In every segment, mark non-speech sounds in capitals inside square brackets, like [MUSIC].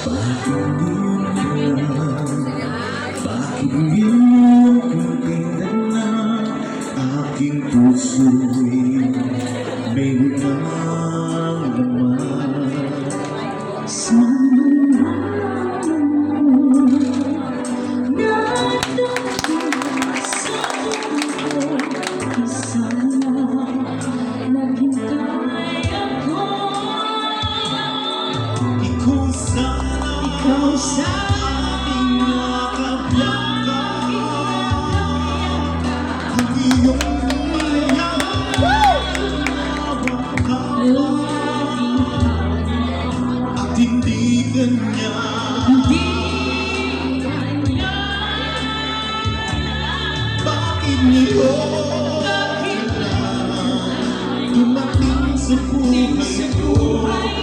Bakit ngayon Senhor.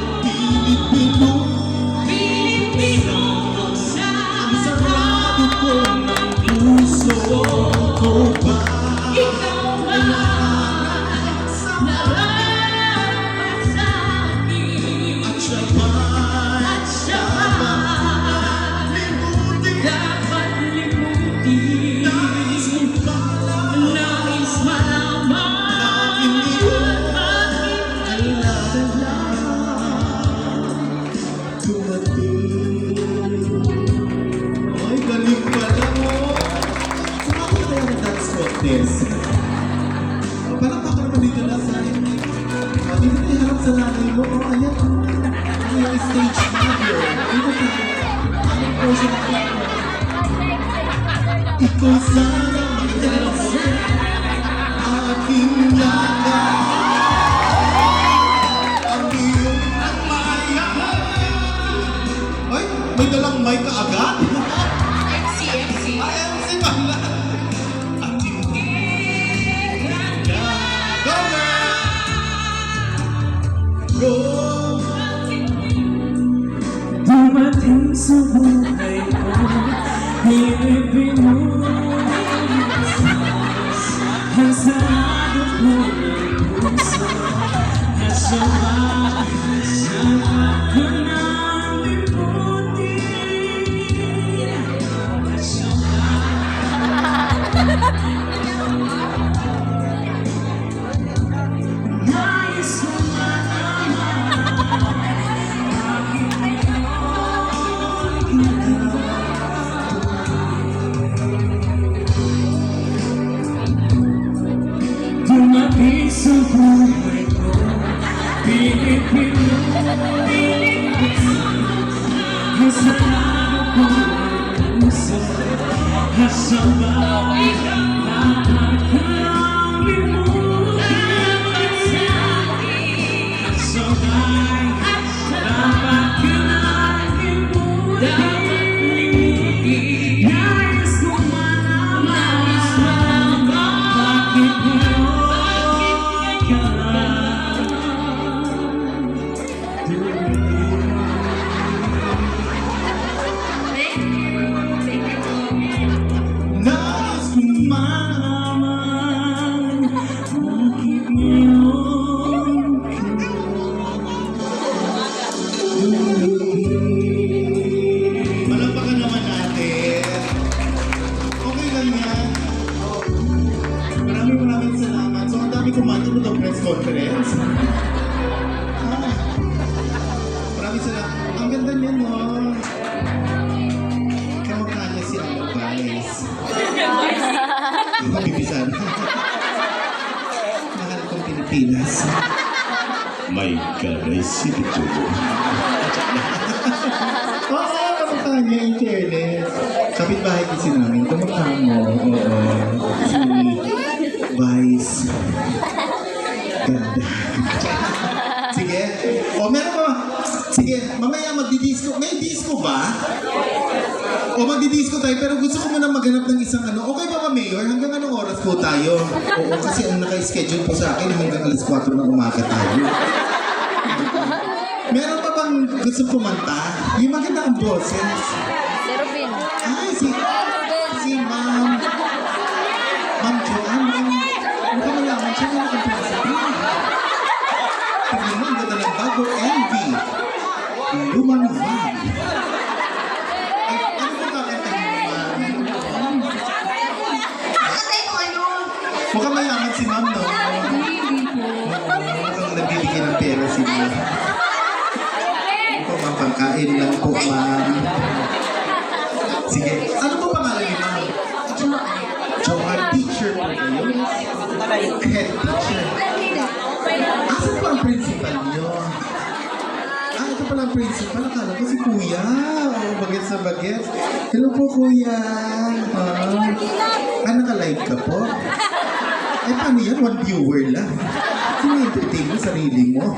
Sumama ka tayo ng dance contest O, Parang naman dito na sa O, dito harap sa nanay mo. O, ayan. Ano yung stage mother Dito tayo Anong pose na tayo Ikaw sana Aking Ang iyong maya Ay, may dalang mic ka agad? so sarado ko ng puso conference. Ah. Maraming salamat. Ang ganda niya, no? Kamukha niya si Ano Vice. Yung kabibisan. Mahal kong Pilipinas. My God, I see it too. Oo, kamukha niya in fairness. Kapit-bahay kasi namin, kamukha mo. Oo. Si Vice. [LAUGHS] Sige. O, meron pa. Sige, mamaya magdi-disco. May disco ba? O magdi-disco tayo, pero gusto ko muna maghanap ng isang ano. Okay ba ba, Mayor? Hanggang anong oras po tayo? Oo, kasi ang naka-schedule po sa akin hanggang alas 4 ng umaga tayo. Meron pa bang gusto kumanta? Yung maganda ang boses. Ay, ano ko ano? Mukhang mayaman si ma'am, no? Mukhang nagbibigay ng pera si ma'am. Ma'am, pangkain lang po, ma'am. Sige, ano po pangalan niyo, ma'am? Johan, teacher po kayo? Head teacher. Asan po ang principal niyo? Ito pala ang principal. Akala ko si Kuya. Oh, bagets na bagets. Hello po, Kuya. Ah, ah naka-live ka po? Eh, paano yan? One viewer lang. Sino entertain mo? Sarili mo?